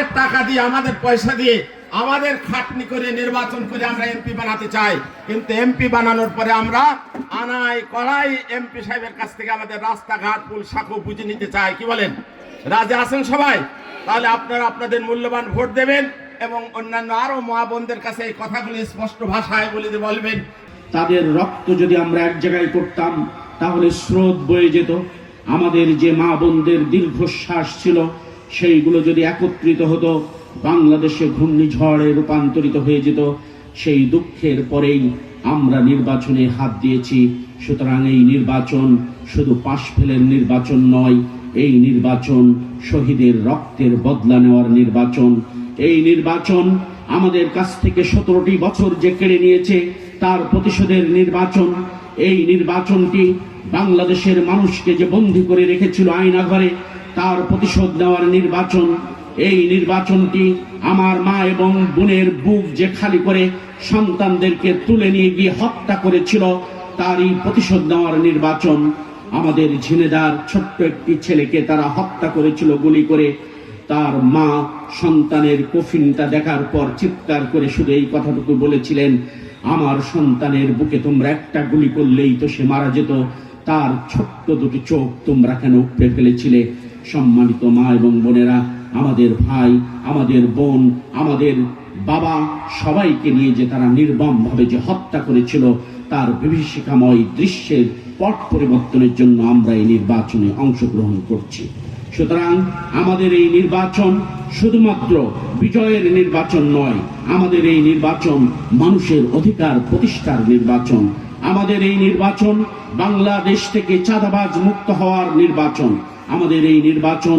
আমাদের টাকা দিয়ে, আমাদের পয়সা দিয়ে, আমাদের খাটনি করে নির্বাচন করে আমরা এমপি বানাতে চাই। কিন্তু এমপি বানানোর পরে আমরা আনাই কড়াই এমপি সাহেবের কাছ থেকে আমাদের রাস্তাঘাট, পুল, সাঁকো বুঝে নিতে চাই। কি বলেন? রাজে আছেন সবাই? তাহলে আপনারা আপনাদের মূল্যবান ভোট দেবেন এবং অন্যান্য আরও মা বোনদের কাছে এই কথাগুলি স্পষ্ট ভাষায় বলে বলবেন। তাদের রক্ত যদি আমরা এক জায়গায় করতাম তাহলে স্রোত বয়ে যেত। আমাদের যে মা বোনদের দীর্ঘশ্বাস ছিল সেইগুলো যদি একত্রিত হতো, বাংলাদেশে ঘূর্ণিঝড়ে রূপান্তরিত হয়ে যেত, সেই দুঃখের পরেই আমরা নির্বাচনে হাত দিয়েছি। সুতরাং এই নির্বাচন শুধু পাশ ফেলের নির্বাচন নয়, এই নির্বাচন শহীদের রক্তের বদলা নেওয়ার নির্বাচন। এই নির্বাচন আমাদের কাছ থেকে সতেরোটি বছর যে কেড়ে নিয়েছে, তার প্রতিশোধের নির্বাচন। এই নির্বাচনটি বাংলাদেশের মানুষকে যে বন্দী করে রেখেছিল আয়নাঘরে তার প্রতিশোধ নেওয়ার নির্বাচন। এই নির্বাচনটি আমার মা এবং বোনের বুক যে খালি করে সন্তানদেরকে তুলে নিয়ে গিয়ে হত্যা করেছিল, তারই প্রতিশোধ নেওয়ার নির্বাচন। আমাদের ঝিনেদার ছোট্ট একটি ছেলেকে তারা হত্যা করেছিল গুলি করে। তার মা সন্তানের কফিনটা দেখার পর চিৎকার করে শুধু এই কথাটুকু বলেছিলেন, আমার সন্তানের বুকে তোমরা একটা গুলি করলেই তো সে মারা যেত, তার ছোট্ট দুটি চোখ তোমরা কেন উপড়ে ফেলেছিলে? সম্মানিত মা এবং বোনেরা, আমাদের ভাই, আমাদের বোন, আমাদের বাবা, সবাইকে নিয়ে যে তারা নির্মম ভাবে যে হত্যা করেছিল, তার বিভীষিকাময় দৃশ্যের পট পরিবর্তনের জন্য আমরা এই নির্বাচনে অংশগ্রহণ করছি। সুতরাং আমাদের এই নির্বাচন শুধুমাত্র বিজয়ের নির্বাচন নয়, আমাদের এই নির্বাচন মানুষের অধিকার প্রতিষ্ঠার নির্বাচন, আমাদের এই নির্বাচন বাংলাদেশ থেকে চাঁদাবাজ মুক্ত হওয়ার নির্বাচন আমাদের এই নির্বাচন,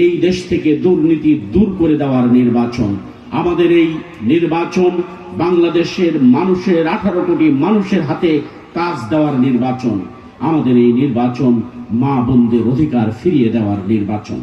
এই দেশ থেকে দুর্নীতি দূর করে দেওয়ার নির্বাচন। আমাদের এই নির্বাচন বাংলাদেশের মানুষের আঠারো কোটি মানুষের হাতে কাজ দেওয়ার নির্বাচন। আমাদের এই নির্বাচন মা বোনদের অধিকার ফিরিয়ে দেওয়ার নির্বাচন।